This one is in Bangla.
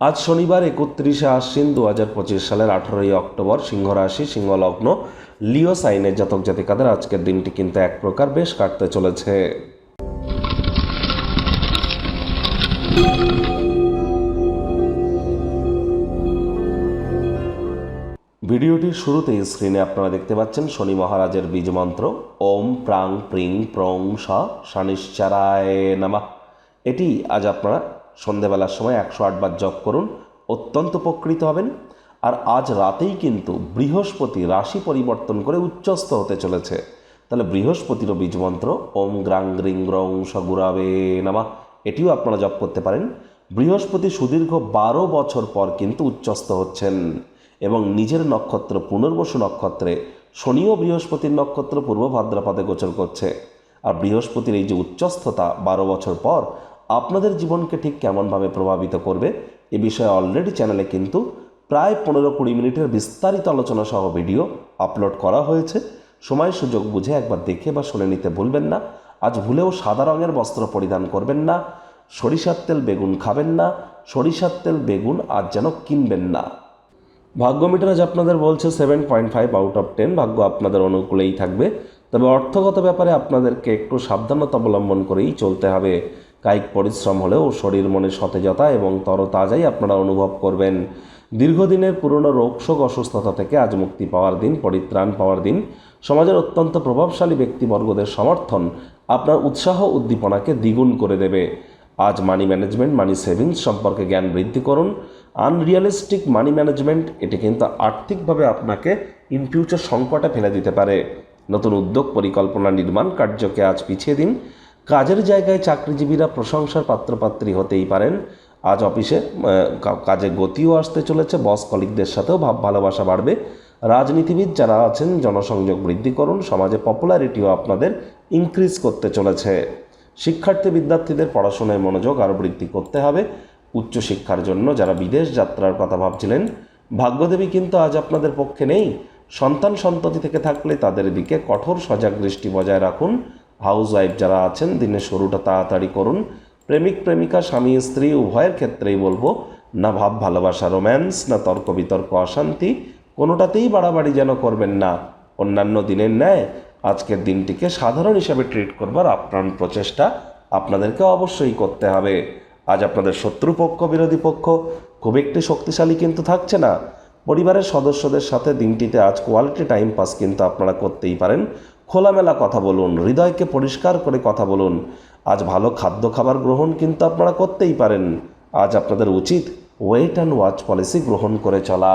আজ শনিবার একত্রিশে আশ্বিন দু হাজার পঁচিশ সালের আঠারোই অক্টোবর সিংহ রাশি সিংহ লগ্ন লিও সাইনের জাতক জাতিকাদের আজকের দিনটি কিন্তু এক প্রকার বেশ কাটতে চলেছে। ভিডিওটির শুরুতেই স্ক্রিনে আপনারা দেখতে পাচ্ছেন শনি মহারাজের বীজ মন্ত্র, ওম প্রাং প্রিং প্রং স নামা। এটি আজ আপনারা সন্ধেবেলার সময় একশো আটবার জপ করুন, অত্যন্ত উপকৃত হবেন। আর আজ রাতেই কিন্তু বৃহস্পতি রাশি পরিবর্তন করে উচ্চস্থ হতে চলেছে। তাহলে বৃহস্পতিরও বীজ মন্ত্র, ওম গ্রাং গ্রিং গ্রং সগুরাবে নামা, এটিও আপনারা জপ করতে পারেন। বৃহস্পতি সুদীর্ঘ বারো বছর পর কিন্তু উচ্চস্থ হচ্ছেন এবং নিজের নক্ষত্র, পুনর্বসু নক্ষত্রে শনি ও বৃহস্পতির নক্ষত্র, পূর্ব ভাদ্রপদে গোচর করছে। আর বৃহস্পতির এই যে উচ্চস্থতা বারো বছর পর আপনাদের জীবনকে ঠিক কেমনভাবে প্রভাবিত করবে এ বিষয়ে অলরেডি চ্যানেলে কিন্তু প্রায় পনেরো কুড়ি মিনিটের বিস্তারিত আলোচনা সহ ভিডিও আপলোড করা হয়েছে। সময় সুযোগ বুঝে একবার দেখে বা শুনে নিতে ভুলবেন না। আজ ভুলেও সাদা রঙের বস্ত্র পরিধান করবেন না। সরিষার তেল বেগুন খাবেন না। সরিষার তেল বেগুন আজ যেন কিনবেন না। ভাগ্য মিটার আজ আপনাদের বলছে seven point five out of ten ভাগ্য আপনাদের অনুকূলেই থাকবে। তবে অর্থগত ব্যাপারে আপনাদেরকে একটু সাবধানতা অবলম্বন করেই চলতে হবে। কায়িক পরিশ্রম হলেও শরীর মনে সতেজতা এবং তরতাজাই আপনারা অনুভব করবেন। দীর্ঘদিনের পুরনো রোগশোক অসুস্থতা থেকে আজ মুক্তি পাওয়ার দিন, পরিত্রাণ পাওয়ার দিন। সমাজের অত্যন্ত প্রভাবশালী ব্যক্তিবর্গদের সমর্থন আপনার উৎসাহ উদ্দীপনাকে দ্বিগুণ করে দেবে। আজ মানি ম্যানেজমেন্ট, মানি সেভিংস সম্পর্কে জ্ঞান বৃদ্ধি করুন। আনরিয়ালিস্টিক মানি ম্যানেজমেন্ট, এটি কিন্তু আর্থিকভাবে আপনাকে ইন ফিউচার সংকটে ফেলে দিতে পারে। নতুন উদ্যোগ, পরিকল্পনা, নির্মাণ কার্যকে আজ পিছিয়ে দিন। কাজের জায়গায় চাকরিজীবীরা প্রশংসার পাত্রপাত্রী হতেই পারেন। আজ অফিসে কাজে গতিও আসতে চলেছে, বস কলিকদের সাথেও ভাব, ভালোবাসা বাড়বে। রাজনীতিবিদ যারা আছেন, জনসংযোগ বৃদ্ধি করুন, সমাজে পপুলারিটিও আপনাদের ইনক্রিজ করতে চলেছে। শিক্ষার্থী বিদ্যার্থীদের পড়াশোনায় মনোযোগ আরও বৃদ্ধি করতে হবে। উচ্চশিক্ষার জন্য যারা বিদেশ যাত্রার কথা ভাবছিলেন, ভাগ্যদেবী কিন্তু আজ আপনাদের পক্ষে নেই। সন্তান সন্ততি থেকে থাকলে তাদের দিকে কঠোর সজাগ দৃষ্টি বজায় রাখুন। হাউস ওয়াইফ যারা আছেন, দিনের শুরুটা তাড়াতাড়ি করুন। প্রেমিক, প্রেমিকা, স্বামী, স্ত্রী, উভয়ের ক্ষেত্রেই বলব, না ভাব, ভালোবাসা, রোম্যান্স, না তর্ক, বিতর্ক, অশান্তি, কোনোটাতেই বাড়াবাড়ি যেন করবেন না। অন্যান্য দিনের ন্যায়, আজকের দিনটিকে সাধারণ হিসাবে ট্রিট করবার আপ্রাণ প্রচেষ্টা আপনাদেরকে অবশ্যই করতে হবে। আজ আপনাদের শত্রুপক্ষ বিরোধী পক্ষ, খুব একটি শক্তিশালী কিন্তু থাকছে না। পরিবারের সদস্যদের সাথে দিনটিতে আজ কোয়ালিটি টাইম পাস কিন্তু আপনারা করতেই পারেন। খোলামেলা কথা বলুন, হৃদয়কে পরিষ্কার করে কথা বলুন। আজ ভালো খাদ্য খাবার গ্রহণ কিন্তু আপনারা করতেই পারেন। আজ আপনাদের উচিত ওয়েট অ্যান্ড ওয়াচ পলিসি গ্রহণ করে চলা।